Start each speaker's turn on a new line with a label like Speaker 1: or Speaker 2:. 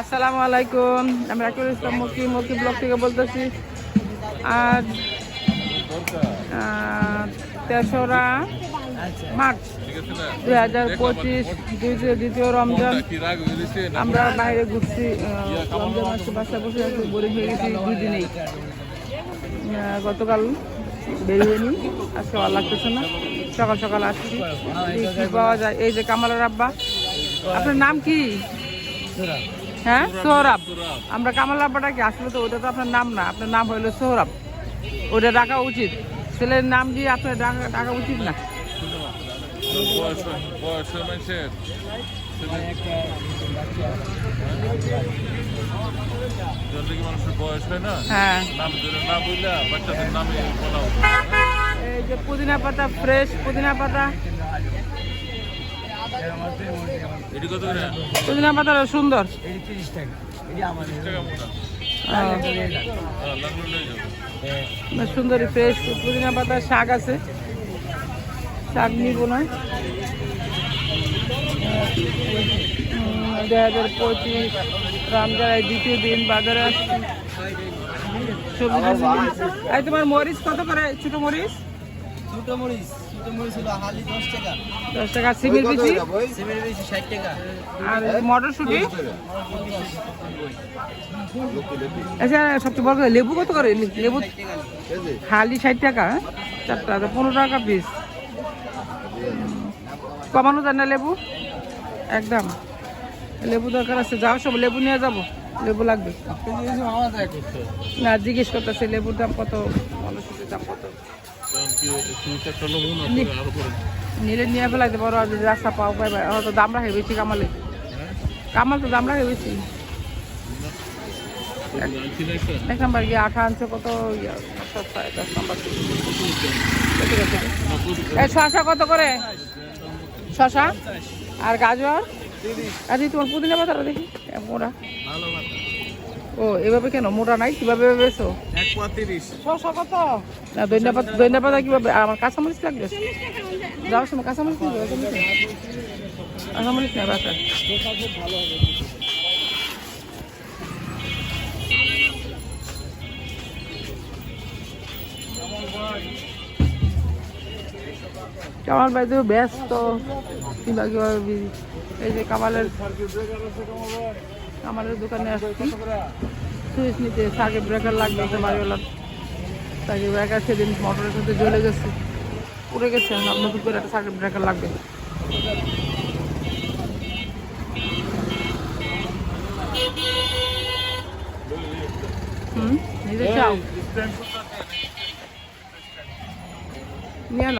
Speaker 1: আসসালামু আলাইকুম। আমি রাকিবুল ইসলাম মকি মকি ব্লগ থেকে বলতেছি, আজ তেসরা মার্চ দুই হাজার পঁচিশ দ্বিতীয় দ্বিতীয় রমজান। আমরা বাইরে ঘুরছি রমজান মাসে বাসায় বসে আছি বোরিং হয়ে গেছি, দুই দিনেই। গতকাল বের হয়নি আজকে ভালো লাগতেছে না। সকাল সকাল আসছি। পাওয়া যায়। এই যে কামালের আব্বা। আপনার নাম কি? হ্যাঁ? সোহরাব। আমরা কামাল আব্বাটা কি? আসলে তো ওটা তো আপনার নাম না। আপনার নাম হলো সোহরাব। ওটা ডাকা উচিত। ছেলের নাম দিয়ে আপনার ডাকা ডাকা উচিত না।
Speaker 2: বয়স হয়
Speaker 1: এই যে পুদিনা পাতা ফ্রেশ পুদিনা পাতা। পুদিনা পাতাটা সুন্দর।
Speaker 2: টাকা। মোটা।
Speaker 1: আহ,
Speaker 2: হ্যাঁ
Speaker 1: বেশ সুন্দর ফ্রেশ পুদিনা পাতার শাক আছে। শাক নিব না দুই হাজার পঁচিশ রমজানের দ্বিতীয় দিন বাজারে আসছি। সবজি এই তোমার মরিচ কত করে? ছোট মরিচ?
Speaker 3: ছোট মরিচ ছোট মরিচ হলো হালি দশ টাকা।
Speaker 1: দশ টাকা সিমের বিচি
Speaker 3: সিমের বেশি ষাট টাকা।
Speaker 1: আর মটরশুঁটি? আচ্ছা সবচেয়ে বড় লেবু কত করে? লেবু খালি ষাট টাকা হ্যাঁ? চারটা তো পনেরো টাকা পিস কমানো যায় না লেবু? একদম। লেবু দরকার আছে যাও সব লেবু নিয়ে যাব। লেবু লাগবে। না জিজ্ঞেস করতেছে লেবুর দাম কত? মটরশুটির দাম কত? নিলে নিয়ে ফেলাইতে পারো আর যদি রাস্তা পাও পাই হয়তো দাম রাখে বেশি কামালে। কামাল তো দাম রাখে বেশি। এক নাম্বার গিয়ে আঠা আনছে কত ইয়া, দশ নাম্বার। শশা কত করে? শশা? আর গাজর? আর এই তোমার পুদিনা পাতাটা দেখি।
Speaker 3: ভালো
Speaker 1: ও এভাবে কেন? মোটা নাই? কীভাবে বেছো
Speaker 3: এক পোয়া তিরিশ।
Speaker 1: শশা কত না দৈন্য পাতা দৈন্য পাতা কীভাবে আমার কাঁচামরিচ লাগবে? যাওয়ার সময় কাঁচামরিচ কাঁচামরিচ নেই ব্যস্ত। কিংবা কীভাবে। এই যে কামালের কামালের দোকানে আসছি। সুইচ নিতে সার্কিট ব্রেকার লাগবে বাড়িওয়ালার। সার্কিট ব্রেকার সেদিন মোটরের সাথে জ্বলে গেছে। পুড়ে গেছে নতুন করে একটা সার্কিট ব্রেকার লাগবে। হুম নিজে চাও? নিয়ে।